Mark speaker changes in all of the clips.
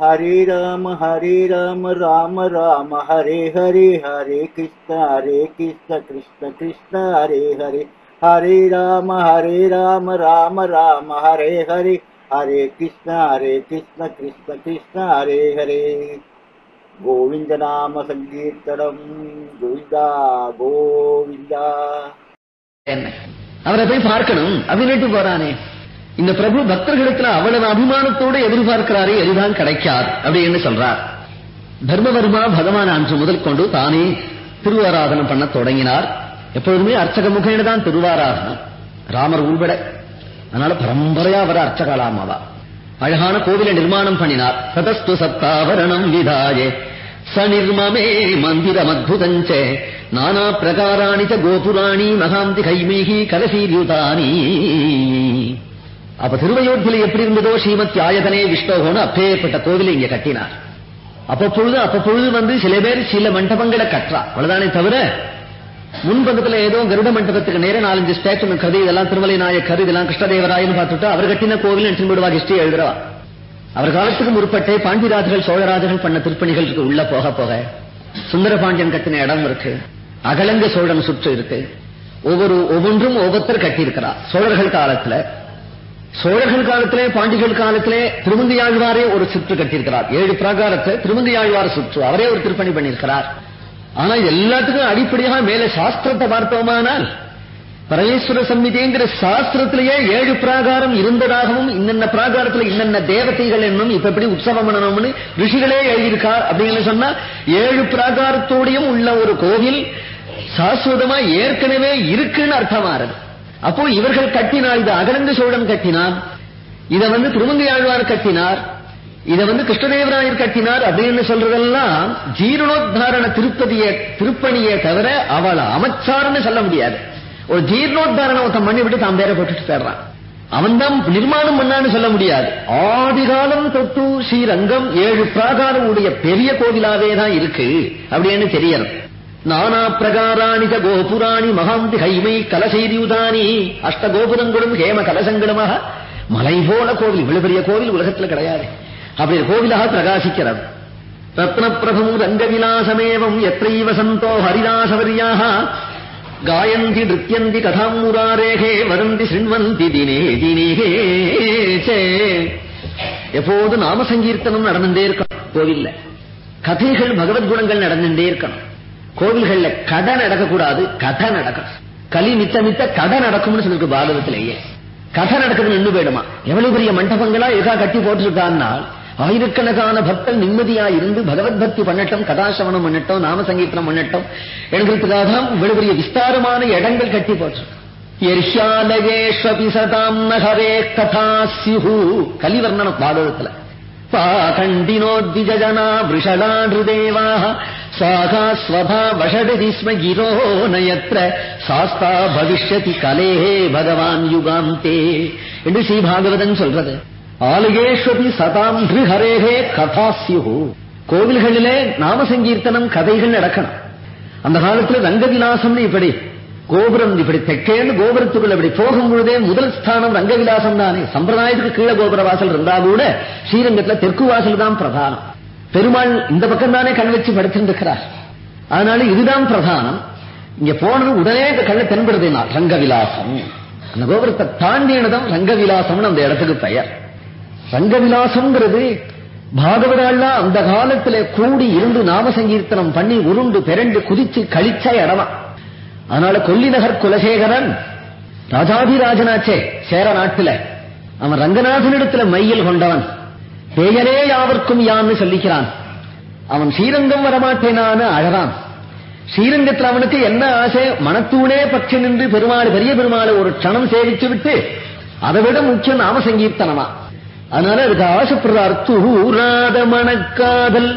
Speaker 1: ஹரே ராம ஹரே ராம ராம ராம ஹரே ஹரே ஹரே கிருஷ்ண ஹரே கிருஷ்ண கிருஷ்ண கிருஷ்ண ஹரே ஹரே. ஹரே ராம ஹரே ராம ராம ராம ஹரே ஹரே. ஹரே கிருஷ்ண ஹரே கிருஷ்ண கிருஷ்ண கிருஷ்ண ஹரே ஹரே. கோவிந்த நாம சங்கீர்த்தனம். கோவிந்தா கோவிந்தா.
Speaker 2: என்ன? அவரை போய் பார்க்கணும். அப்படின்னுட்டு போறானே. இந்த பிரபு பக்தர்களுக்கு அவ்வளவு அபிமானத்தோடு எதிர்பார்க்கிறாரே எதுதான் கிடைக்காது அப்படின்னு சொல்றார். தர்மவர்மா பகவான் அன்று முதல் கொண்டு தானே திருவாராதனம் பண்ண தொடங்கினார். எப்பொழுதுமே அர்ச்சக முகேன தான் திருவாராதனம். ராமர் உள்பட. அதனால பரம்பரையா வர அர்ச்சகலாமாவா. அழகான கோவிலை நிர்மாணம் பண்ணினார். சதஸ்து சத்தாவரணம் விதாயே. சனிர்மமே மந்திரம் அத்புதஞ்சே நானா பிரகாராணி ச கோபுராணி மகாந்தி கைமீகி கலசீரியுதானி. அப்ப திருவையூர்ல எப்படி இருந்ததோ ஸ்ரீமத் ஆயதனே விஷ்ணோகோன்னு அப்பேற்பட்ட கோவிலை இங்க கட்டினார். அப்பப்பொழுது அப்பப்பொழுது வந்து சில பேர் சில மண்டபங்களை கட்டுறா. அவ்வளவுதானே தவிர முன்பக்கத்துல ஏதோ கருட மண்டபத்துக்கு நேர நாலஞ்சு ஸ்டேச்சு கதை இதெல்லாம் திருமலை நாயக்கர் இதெல்லாம் கிருஷ்ணதேவராயன்னு பார்த்துட்டு அவர் கட்டின கோவில் என்று விடுவா ஹிஸ்டரி எழுதுறவா. அவர் காலத்துக்கு முற்பட்டே பாண்டிராஜர்கள் சோழராஜர்கள் பண்ண திருப்பணிகள் இருக்கு. உள்ள போக போக சுந்தரபாண்டியன் கட்டின இடம் இருக்கு. அகலங்க சோழன் சுற்று இருக்கு. ஒவ்வொரு ஒவ்வொன்றும் ஒவ்வொருத்தர் கட்டியிருக்கிறார். சோழர்கள் காலத்துல சோழர்கள் காலத்திலே பாண்டிகள் காலத்திலே திருமந்தியாழ்வாரே ஒரு சுற்று கட்டியிருக்கிறார். ஏழு பிராகாரத்தை திருமந்தியாழ்வார சுற்று. அவரே ஒரு திருப்பணி பண்ணியிருக்கிறார். ஆனா எல்லாத்துக்கும் அடிப்படையாக மேல சாஸ்திரத்தை பார்த்தோமானால் பரமேஸ்வர சம்மிதிங்கிற சாஸ்திரத்திலேயே ஏழு பிராகாரம் இருந்ததாகவும் இன்னென்ன பிராகாரத்துல இன்னென்ன தேவதைகள் என்னும் இப்ப எப்படி உற்சவம் பண்ணணும்னு ரிஷிகளே எழுதியிருக்கார். அப்படின்னு சொன்னா ஏழு பிராகாரத்தோடையும் உள்ள ஒரு கோவில் சாஸ்வதமா ஏற்கனவே இருக்குன்னு அர்த்தமாறது அப்போ இவர்கள் கட்டினார் இது அகலந்த சோழன் கட்டினார். இத வந்து திருமங்கையாழ்வார் கட்டினார். இத வந்து கிருஷ்ணதேவராயர் கட்டினார். அப்படின்னு சொல்றதெல்லாம் ஜீரணோத்தாரண திருப்பதிய திருப்பணியை தவிர அவளை அமைச்சார்னு சொல்ல முடியாது. ஒரு ஜீர்ணோத்தாரண ஒருத்தன் பண்ணி விட்டு தான் பேரை போட்டுட்டு போயிடுறான். அவன் தான் நிர்மாணம் பண்ணான்னு சொல்ல முடியாது. ஆதிகாலம் தொட்டு ஸ்ரீரங்கம் ஏழு பிராகாரம் உடைய பெரிய கோவிலாவே தான் இருக்கு. அப்படின்னு தெரியணும். நானா பிரகாராணி ச கோபுராணி மகாந்தி ஹைமை கலசைரியுதானி? அஷ்ட கோபுரங்களும் ஹேம கலசங்களுமாக. மலை போல கோவில் இவ்வளவு பெரிய கோவில் உலகத்துல கிடையாது. அப்படி கோவிலாக பிரகாசிக்கிறது. ரத்ன பிரபு ரங்கவிலாசமேவம் எத்தைவ சந்தோ ஹரிதாசவரியாக. காயந்தி நிருத்தியந்தி கதாம் முராரேகே வரந்தி சிண்வந்தி தினே தினே சே. எப்போது நாம சங்கீர்த்தனம் நடந்துட்டே இருக்கணும் கோவில்ல. கதைகள் பகவத் குணங்கள் நடந்துட்டே இருக்கணும். கோவில்கள்ல கடை நடக்கக்கூடாது கதை நடக்கும் களி மித்த மித்த கடை நடக்கும்னு சொல்லிருக்கு பாகவத்திலேயே கதை நடக்குது நின்று போயிடுமா? எவ்வளவு பெரிய மண்டபங்களா எதா கட்டி போட்டிருக்கான்னா ஆயிரக்கணக்கான பக்தர் நிம்மதியா இருந்து பகவத் பக்தி பண்ணட்டும் கதாசவனம் பண்ணட்டும் நாம சங்கீர்த்தனம் பண்ணட்டும் என்கிறதுக்காக தான் இவ்வளவு பெரிய விஸ்தாரமான இடங்கள் கட்டி போட்டிருக்கு எர்ஷாலயேஷ்வபி சதாம் நகரே கதா சிஹு கலிவர்ணனம் பாகவத்துல பாகண்டினோத்விஜனா விஷலான்ருதேவாः சாகா ஸ்வபா வஷடதி ஸ்ம கிரோ நயத்ர சாஸ்தா பவிஷ்யதி கலேஹே பகவான் யுகாந்தே என்று ஸ்ரீ பாகவதன் சொல்றது. ஆலுகேஸ்வதி சதாம் ஹரேஹே கதாசியு கோவில்களிலே நாம சங்கீர்த்தனம் கதைகள் நடக்கணும். அந்த காலத்துல ரங்கவிலாசம்னு இப்படி கோபுரம் இப்படி தெக்கேன்னு கோபுரத்துக்குள்ள இப்படி போகும் பொழுதே முதல் ஸ்தானம் ரங்கவிலாசம் தானே சம்பிரதாயத்துக்கு கீழே கோபுர வாசல் இருந்தா கூட ஸ்ரீரங்கத்துல தெற்கு வாசல் தான் பிரதானம். பெருமாள் இந்த பக்கம் தானே கண் வச்சு படுத்திருக்கிறார் அதனால இதுதான் பிரதானம். இங்க போனது உடனே இந்த கண்ணை தென்படுத்தினார். ரங்கவிலாசம். அந்த கோபுரத்தை தாண்டியனதும் ரங்கவிலாசம்னு அந்த இடத்துக்கு பெயர். ரங்கவிலாசம்ங்கிறது பாகவதாள்ல அந்த காலத்துல கூடி இருந்து நாம சங்கீர்த்தனம் பண்ணி உருண்டு பெரண்டு குதிச்சு கழிச்ச இடமா. அதனால கொல்லிநகர் குலசேகரன் ராஜாதிராஜனாச்சே சேர நாட்டுல. அவன் ரங்கநாதனிடத்துல மையில் கொண்டவன். பெயரே யாவர்க்கும் யான்னு சொல்லிக்கிறான். அவன் ஸ்ரீரங்கம் வரமாட்டேனான்னு அழறான் ஸ்ரீரங்கத்தில் அவனுக்கு என்ன ஆசை? மனத்தூணே பற்றி நின்று பெருமாள் பெரிய பெருமாளை ஒரு க்ஷணம் சேவிச்சு விட்டு அதை விட முக்கியம் நாம சங்கீர்த்தனமா. அதனால அதுக்கு ஆசைப்படுறார் தூராத மணக்காதல்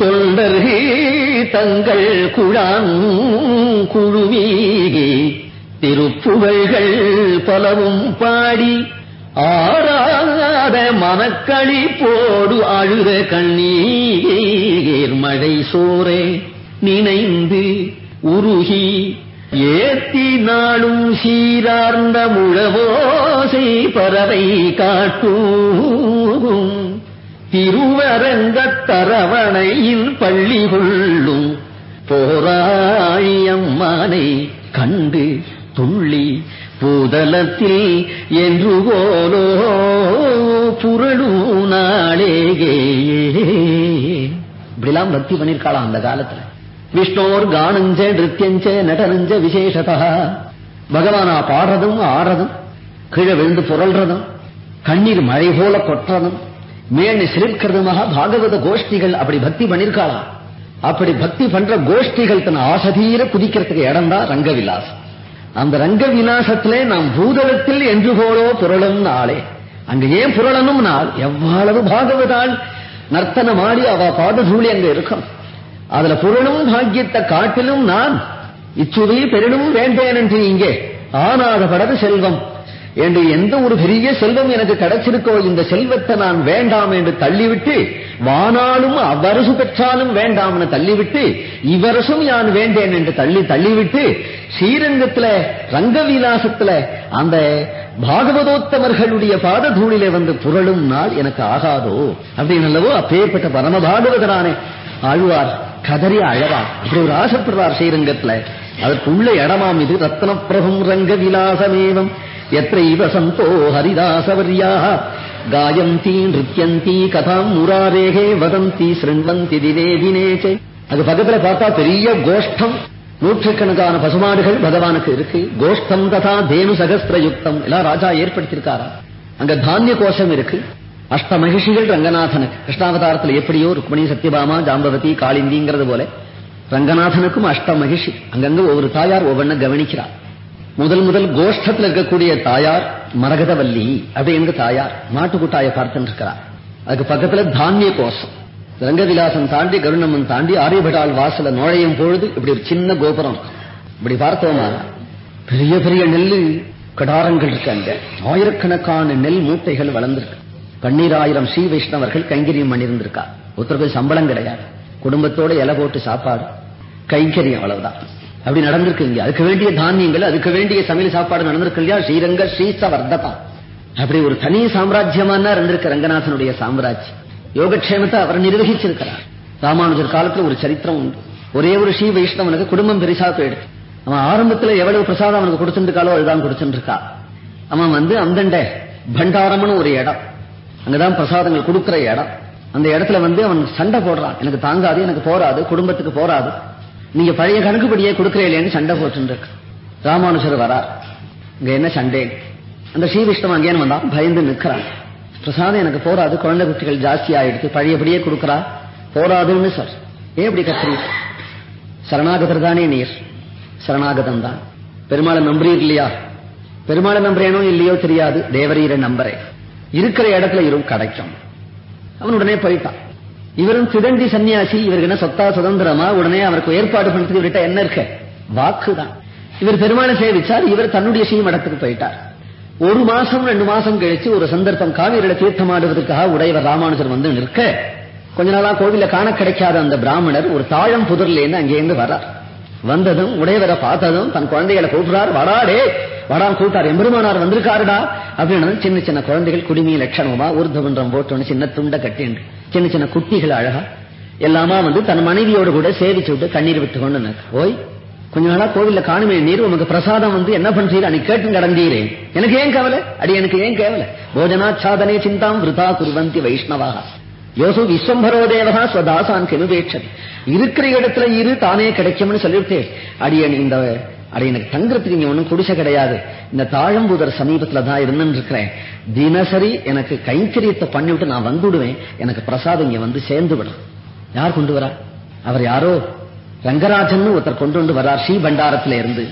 Speaker 2: தொண்டர்கள் தங்கள் குழான் குழுவி திருப்புகழ்கள் பலவும் பாடி ஆறாத மனக்களி போடு அழுத கண்ணீர் மழை சோரே நினைந்து உருகி ஏத்தி நாளும் சீரார்ந்த முழவோசை பறவை காட்டும் திருவரங்கத் தரவணையில் பள்ளி கொள்ளும் போராயம்மானை கண்டு துள்ளி பூதலத்தில் என்று போலோ புரளு நாளேகே இப்படிலாம் பக்தி பண்ணிருக்காளாம் அந்த காலத்துல. விஷ்ணோர் கானஞ்ச நிருத்தியஞ்ச நடனஞ்ச விசேஷதா. பகவானா பாடுறதும் ஆடுறதும் கீழே விழுந்து புரள்றதும் கண்ணீர் மழை போல கொட்டுறதும் மேனு சிலிர்க்கிறதுமாக பாகவத கோஷ்டிகள் அப்படி பக்தி பண்ணிருக்காளாம். அப்படி பக்தி பண்ற கோஷ்டிகள் தன் ஆசதீர குதிக்கிறதுக்கு இடம் தான் ரங்கவிலாசம். அந்த ரங்க விலாசத்திலே நாம் பூதளத்தில் என்று போலோ புரளும் நாளே. அங்க ஏன் புரளனும் எவ்வளவு பாகவதால் நர்த்தனம் ஆடி அவ பாததூளி அங்க இருக்கும். அதுல புரளும் பாக்கியத்தை காட்டிலும் நான் இச்சுவை பெருணும் வேண்டேன் என்று இங்கே ஆனாத படது செல்வம். என்று எந்த ஒரு பெரிய செல்வம் எனக்கு கிடைச்சிருக்கோ இந்த செல்வத்தை நான் வேண்டாம் என்று தள்ளிவிட்டு வானாலும் அவ்வரசு பெற்றாலும் வேண்டாம்னு தள்ளிவிட்டு இவரசும் யான் வேண்டேன் என்று தள்ளி தள்ளிவிட்டு ஸ்ரீரங்கத்துல ரங்கவிலாசத்துல அந்த பாகவதோத்தமர்களுடைய பாததூளிலே வந்து புரளும் நாள் எனக்கு ஆகாதோ? அப்படின்னு அல்லவோ அப்பேற்பட்ட பரம பாகவதரானே ஆழ்வார் கதறி அழவா அப்படி ஒரு ஆசைப்படுறார் ஸ்ரீரங்கத்துல. அதற்குள்ள இடமாம் இது ரத்னப்பிரபம் ரங்க விலாசமேவம் எத்தைவ சந்தோ ஹரிதாசவர்யா? காயந்தி நிருத்தியந்தி கதாம் முராரேகே வதந்தி சிருண்வந்தி தினே தினேச்சே அது பக்கத்துல பார்த்தா பெரிய கோஷ்டம். நூற்றுக்கணக்கான பசுமாடுகள் பகவானுக்கு இருக்கு. கோஷ்டம் ததா தேனு சகஸ்திர யுக்தம் எல்லாம் ராஜா ஏற்படுத்தியிருக்காரா? அங்க தானிய கோஷம் இருக்கு. அஷ்ட மகிஷிகள் ரங்கநாதனுக்கு. கிருஷ்ணாவதாரத்தில் எப்படியோ ருக்மணி சத்யபாமா ஜாம்பவதி காளிந்திங்கிறது போல ரங்கநாதனுக்கும் அஷ்ட மகிஷி அங்கங்க ஒவ்வொரு தாயார் ஒவ்வொன்ன கவனிக்கிறார். முதல் முதல் கோஷ்டத்தில் இருக்கக்கூடிய தாயார் மரகதவல்லி. அப்படிங்கிற தாயார்? மாட்டுக்குட்டாயை பார்த்துட்டு இருக்கிறார். அதுக்கு பக்கத்துல தானிய கோஷம். ரங்கவிலாசம் தாண்டி கருணம்மன் தாண்டி ஆரியபடால் வாசல நுழையும் பொழுது இப்படி ஒரு சின்ன கோபுரம். இப்படி பார்த்தோமா? பெரிய பெரிய நெல் கடாரங்கள் இருக்கு அங்க. ஆயிரக்கணக்கான நெல் மூட்டைகள் வளர்ந்திருக்கு. பன்னீராயிரம் ஸ்ரீ வைஷ்ணவர்கள் கைங்கரியம் பண்ணியிருந்திருக்கா. ஒருத்தருக்கு சம்பளம் கிடையாது. குடும்பத்தோட இலை போட்டு சாப்பாடு. கைங்கரியம் அவ்வளவுதான். அப்படி நடந்திருக்கு இங்க. அதுக்கு வேண்டிய தானியங்கள் அதுக்கு வேண்டிய சமையல் சாப்பாடு நடந்திருக்கு இல்லையா? ஸ்ரீரங்க ஸ்ரீசவர்தபா. அப்படி ஒரு தனி சாம்ராஜ்யமான இருந்திருக்கு ரங்கநாதனுடைய சாம்ராஜ்யம். யோகக்ஷேமத்தை அவர் நிர்வகிச்சிருக்கிறார். ராமானுஜர் காலத்துல ஒரு சரித்திரம் உண்டு. ஒரே ஒரு ஸ்ரீ வைஷ்ணவனுக்கு குடும்பம் பெரிசா போயிடுச்சு அவன் ஆரம்பத்துல எவ்வளவு பிரசாதம் அவனுக்கு கொடுத்துருக்காளோ அதுதான் கொடுத்துருக்கா அவன் வந்து அந்தண்ட பண்டாரம்னு ஒரு இடம். அங்கதான் பிரசாதங்கள் கொடுக்கிற இடம். அந்த இடத்துல வந்து அவன் சண்டை போடுறான். எனக்கு தாங்காது எனக்கு போராது குடும்பத்துக்கு போராது நீங்க பழைய கணக்குப்படியே கொடுக்கறேன்னு சண்டை போட்டுருக்கு ராமானுஜர் வரார். இங்க என்ன சண்டே? அந்த ஸ்ரீ விஷ்ணவன் அங்கேன்னு வந்தான். பயந்து நிற்கிறான். பிரசாதம் எனக்கு போராது குழந்தை குட்டிகள் ஜாஸ்தி ஆயிடுச்சு பழையபடியே கொடுக்கறா? போராதுன்னு சார் ஏன் இப்படி கத்துறீங்க சரணாகதர் தானே நீர். சரணாகதம் தான். பெருமாளை நம்புறீர் இல்லையா? பெருமாளை நம்புறேனோ இல்லையோ தெரியாது. தேவரீரை நம்புறேன் இருக்கிற இடத்துல இரும் கிடைக்கும். அவன் உடனே போயிட்டான். இவரும் சிதண்டி சன்னியாசி இவருக்கு என்ன சொத்தா சுதந்திரமா? உடனே அவருக்கு ஏற்பாடு பண்ணுறது இவர்கிட்ட என்ன இருக்க? வாக்குதான். இவர் பெருமாளை சேவிச்சார். இவர் தன்னுடைய சீமடத்துக்கு போயிட்டார். ஒரு மாசம் ரெண்டு மாசம் கழிச்சு ஒரு சந்தர்ப்பம். காவிரியில தீர்த்தமாடுவதற்காக உடையவர் ராமானுஜர் வந்து நிற்க கொஞ்ச நாளா கோவில காண கிடைக்காத அந்த பிராமணர் ஒரு தாழம் புதர்ல இருந்து அங்கேருந்து வர்றார். வந்ததும் உடையவரை பார்த்ததும் தன் குழந்தைகளை கூப்பிடுறார் வராடே வடாம் கூட்டார் எம்பெருமானார் வந்திருக்காருடா. அப்படின்னு சின்ன சின்ன குழந்தைகள் குடிமி லட்சணமா ஊர்தவன்றம் போட்டோன்னு சின்ன துண்டை கட்டிண்டு சின்ன சின்ன குட்டிகள் அழகா எல்லாமா வந்து தன் மனைவியோடு கூட சேவிச்சு விட்டு கண்ணீர் விட்டு கொண்டு ஓய் கொஞ்ச நாளா கோவில்ல காணுமே நீர் உமக்கு பிரசாதம் வந்து என்ன பண்றீர்? அன்னைக்கு கேட்டு கடந்தீரேன் எனக்கு ஏன் கவலை? அடி எனக்கு ஏன் கேவலை? போஜனாச்சாதனே சிந்தாம் விருதா குருவந்தி வைஷ்ணவாக யோசு விஸ்வம்பரோ தேவகா ஸ்வதாசான் கெனுபேட்சதி. இருக்கிற இடத்துல இரு தானே கிடைக்கும்னு சொல்லிவிட்டு. அடியன் இந்த அடி எனக்கு தங்குறதுக்கு இங்க ஒண்ணும் குடிசை கிடையாது. இந்த தாழம்பூதர் சமீபத்துல தான் இருந்துன்னு இருக்கிறேன் தினசரி எனக்கு கைங்கரியத்தை பண்ணிவிட்டு நான் வந்துடுவேன் எனக்கு பிரசாதம் இங்க வந்து சேர்ந்து விடும் யார் கொண்டு வரா? அவர் யாரோ? ரங்கராஜன் ஒருத்தர் கொண்டு வந்து வரார் ஸ்ரீ இருந்து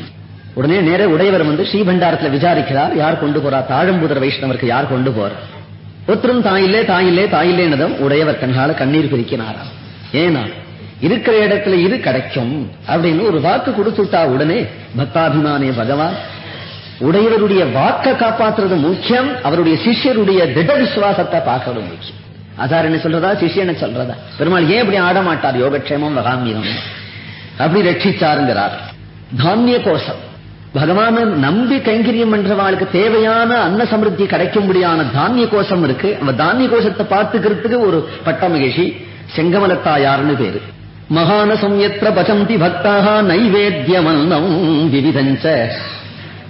Speaker 2: உடனே நேர உடையவர் வந்து ஸ்ரீபண்டாரத்துல விசாரிக்கிறார் யார் கொண்டு போறா? தாழம்பூதர் வைஷ்ணவருக்கு யார் கொண்டு போற? ஒருத்தரும் தாயில்லே தாயில்லே தாயில்லேனதும் உடையவர் கண்ணால கண்ணீர் பிரிக்கினாராம் ஏனா இருக்கிற இடத்துல இரு கிடைக்கும் அப்படின்னு ஒரு வாக்கு கொடுத்துட்டா உடனே பக்தாபிமானே பகவான் உடையவருடைய வாக்க காப்பாற்றுறது முக்கியம் அவருடைய சிஷ்யருடைய திட விசுவாசத்தை பார்க்கறது முக்கியம். என்ன சொல்றதா? சிஷ்யனை சொல்றதா? பெருமாள் ஏன் இப்படி ஆட மாட்டார் யோகக்ஷேமம் வகாமியம். அப்படி ரட்சிச்சாருங்கிறார் தானிய கோஷம். பகவான நம்பி கைங்கரியம் பண்றவாளுக்கு தேவையான அன்ன சமிருத்தி கிடைக்கும்படியான தானிய கோஷம் இருக்கு. அந்த தானிய கோஷத்தை பார்த்துக்கிறதுக்கு ஒரு பட்ட மகிழ்ச்சி செங்கமலத்தாயார்னு பேரு. மகான சம்யத்ர பசந்தி பக்தாக நைவேத்தியமன்னம் விவிதஞ்ச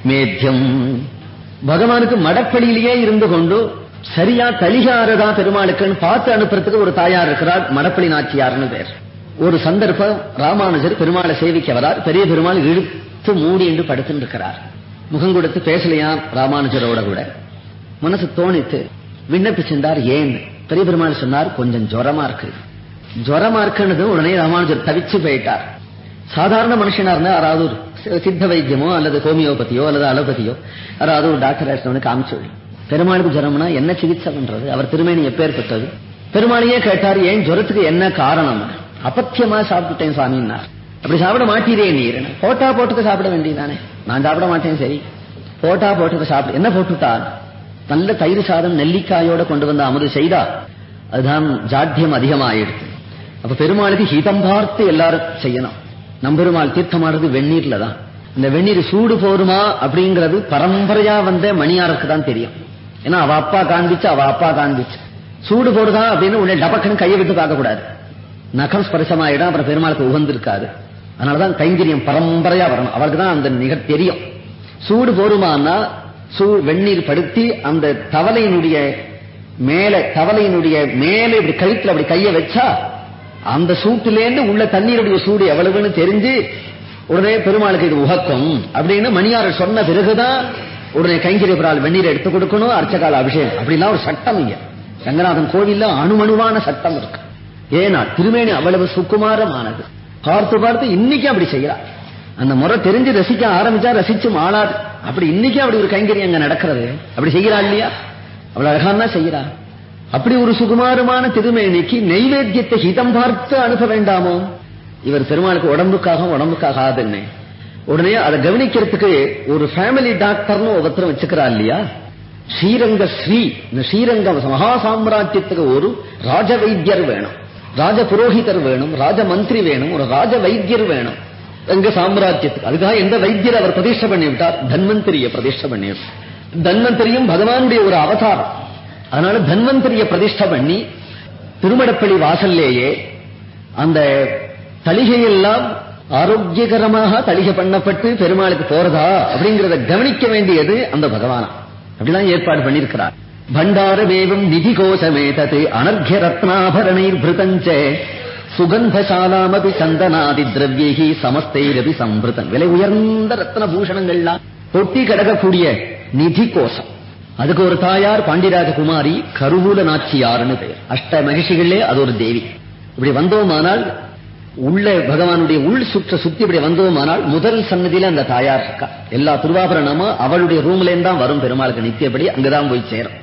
Speaker 2: மேத்தியம் பகவானுக்கு மடப்படியிலேயே இருந்து கொண்டு சரியா தலிகாரதா பெருமாளுக்குன்னு பார்த்து அனுப்புறதுக்கு ஒரு தாயார் இருக்கிறார் மடப்படி நாச்சியார்னு பேர். ஒரு சந்தர்ப்பம் ராமானுஜர் பெருமாளை சேவிக்க வரார். பெரிய பெருமாள் இழுத்து மூடி என்று படுத்துட்டு இருக்கிறார் முகம் கொடுத்து பேசலையாம் ராமானுஜரோட கூட? மனசு தோணித்து விண்ணப்பிச்சிருந்தார் ஏன்? பெரிய பெருமாள் சொன்னார் கொஞ்சம் ஜுரமா இருக்கு. ஜுரமா இருக்குன்னு உடனே ராமானுஜர் தவிச்சு போயிட்டார். சாதாரண மனுஷனா இருந்தா யாராவது ஒரு சித்த வைத்தியமோ அல்லது ஹோமியோபதியோ அல்லது அலோபதியோ யாராவது ஒரு டாக்டர் காமிச்சு பெருமாளுக்கு ஜுரம்னா என்ன சிகிச்சை பண்றது? அவர் திருமேனி எப்பேற்பட்டது பெருமாளையே கேட்டார் ஏன் ஜுரத்துக்கு என்ன காரணம்? அபத்தியமா சாப்பிட்டுட்டேன் சாமின்னார் அப்படி சாப்பிட மாட்டீரே நீர் போட்டா போட்டுக்கு சாப்பிட வேண்டியதானே நான் சாப்பிட மாட்டேன் சரி. போட்டா போட்டுக்கு சாப்பிட என்ன போட்டுட்டா நல்ல தயிர் சாதம் நெல்லிக்காயோட கொண்டு வந்த அமுது செய்தா? அதுதான் ஜாத்தியம் அதிகமாயிடுது அப்ப பெருமாளுக்கு ஹிதம் பார்த்து எல்லாரும் செய்யணும். நம்பெருமாள் தீர்த்தமானது வெந்நீர்ல தான். இந்த வெந்நீர் சூடு போருமா அப்படிங்கிறது பரம்பரையா வந்த மணியாருக்கு தான் தெரியும். ஏன்னா அவ அப்பா காண்பிச்சு அவ அப்பா காண்பிச்சு. சூடு போடுதா அப்படின்னு உடனே டபக்குன்னு கையை விட்டு பார்க்க கூடாது நகம் ஸ்பரிசமாயிடும் அப்புறம் பெருமாளுக்கு உகந்திருக்காது. அதனாலதான் கைங்கரியம் பரம்பரையா வரணும். அவருக்கு தான் அந்த நிகழ் தெரியும். சூடு போருமானா சூ வெந்நீர் படுத்தி அந்த தவளையினுடைய மேல தவளையினுடைய மேலே இப்படி கழுத்துல அப்படி கைய வச்சா அந்த சூட்டிலேருந்து உள்ள தண்ணீருடைய சூடு எவ்வளவுன்னு தெரிஞ்சு உடனே பெருமாளுக்கு இது உகக்கும். அப்படின்னு மணியாரர் சொன்ன பிறகுதான் உடனே கைங்கரிய பிரால் வெந்நீர் எடுத்து கொடுக்கணும் அர்ச்சகால அபிஷேகம். அப்படிலாம் ஒரு சட்டம் இங்க. ரங்கநாதன் கோவில்ல அணுமணுவான சட்டம் இருக்கு. ஏன்னா திருமேனி அவ்வளவு சுக்குமாரமானது பார்த்து பார்த்து இன்னைக்கு அப்படி செய்யறா. அந்த முறை தெரிஞ்சு ரசிக்க ஆரம்பிச்சா ரசிச்சு மாளாது அப்படி இன்னைக்கு அப்படி ஒரு கைங்கரியம் அங்க நடக்கிறது? அப்படி செய்கிறா இல்லையா? அவ்வளவு அழகான்னா செய்யறா. அப்படி ஒரு சுகுமாரமான திருமேனிக்கு நெய்வேத்தியத்தை ஹிதம் பார்த்து அனுப்ப வேண்டாமோ? இவர் பெருமாளுக்கு உடம்புக்காக உடம்புக்காக ஆதுன்னு. உடனே அதை கவனிக்கிறதுக்கு ஒரு ஃபேமிலி டாக்டர்னு ஒவ்வொருத்தரும் வச்சுக்கிறா இல்லையா? ஸ்ரீரங்க ஸ்ரீ இந்த ஸ்ரீரங்க மகா சாம்ராஜ்யத்துக்கு ஒரு ராஜ வைத்தியர் வேணும். ராஜ புரோகிதர் வேணும் ராஜ மந்திரி வேணும் ஒரு ராஜ வைத்தியர் வேணும். எங்க சாம்ராஜ்யத்துக்கு. அதுக்காக எந்த வைத்தியர் அவர் பிரதிஷ்டை பண்ணி விட்டார் தன்வந்திரிய பிரதிஷ்டை பண்ணி விட்டார் தன்வந்திரியும் பகவானுடைய ஒரு அவதாரம். அதனால தன்வந்திரிய பிரதிஷ்டை பண்ணி திருமடப்பள்ளி வாசல்லேயே அந்த தலிகையெல்லாம் ஆரோக்கியகரமாக தளிகை பண்ணப்பட்டு பெருமாளுக்கு போறதா அப்படிங்கறத கவனிக்க வேண்டியது அந்த பகவானா. அப்படிலாம் ஏற்பாடு பண்ணியிருக்கிறார். பண்டாரவேவம் நிதி கோஷமே தது அனர்கிய ரத்னாபரணை பிருதஞ்ச சுகந்தசாலாமபி சந்தனாதி திரவியகி சமஸ்தைரபி சம்பிருத்தம் விலை உயர்ந்த ரத்ன பூஷணங்கள்லாம் தொட்டி கிடக்கக்கூடிய நிதி கோஷம் அதுக்கு ஒரு தாயார் பாண்டிராஜ குமாரி கருவூல நாச்சியார்னு பெயர். அஷ்ட மகிழ்ச்சிகளே அது ஒரு தேவி. இப்படி வந்தோமானால் உள்ள பகவானுடைய உள் சுற்ற சுத்தி இப்படி வந்தோமானால் முதல் சன்னதியில அந்த தாயார் இருக்கா. எல்லா திருவாபரணமும் அவளுடைய ரூம்ல தான் வரும் பெருமாளுக்கு நித்தியபடி அங்கதான் போய் சேரும்.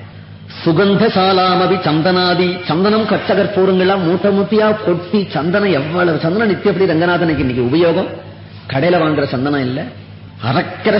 Speaker 2: சுகந்தசாலாமபி சந்தனாதி. சந்தனம் கச்சகற்பூரங்கள்லாம் மூட்டை மூட்டையா கொட்டி சந்தனம் எவ்வளவு சந்தனம் நித்தியப்படி ரங்கநாதனுக்கு இன்னைக்கு உபயோகம்? கடையில வாங்குற சந்தனம் இல்ல. அறக்கிற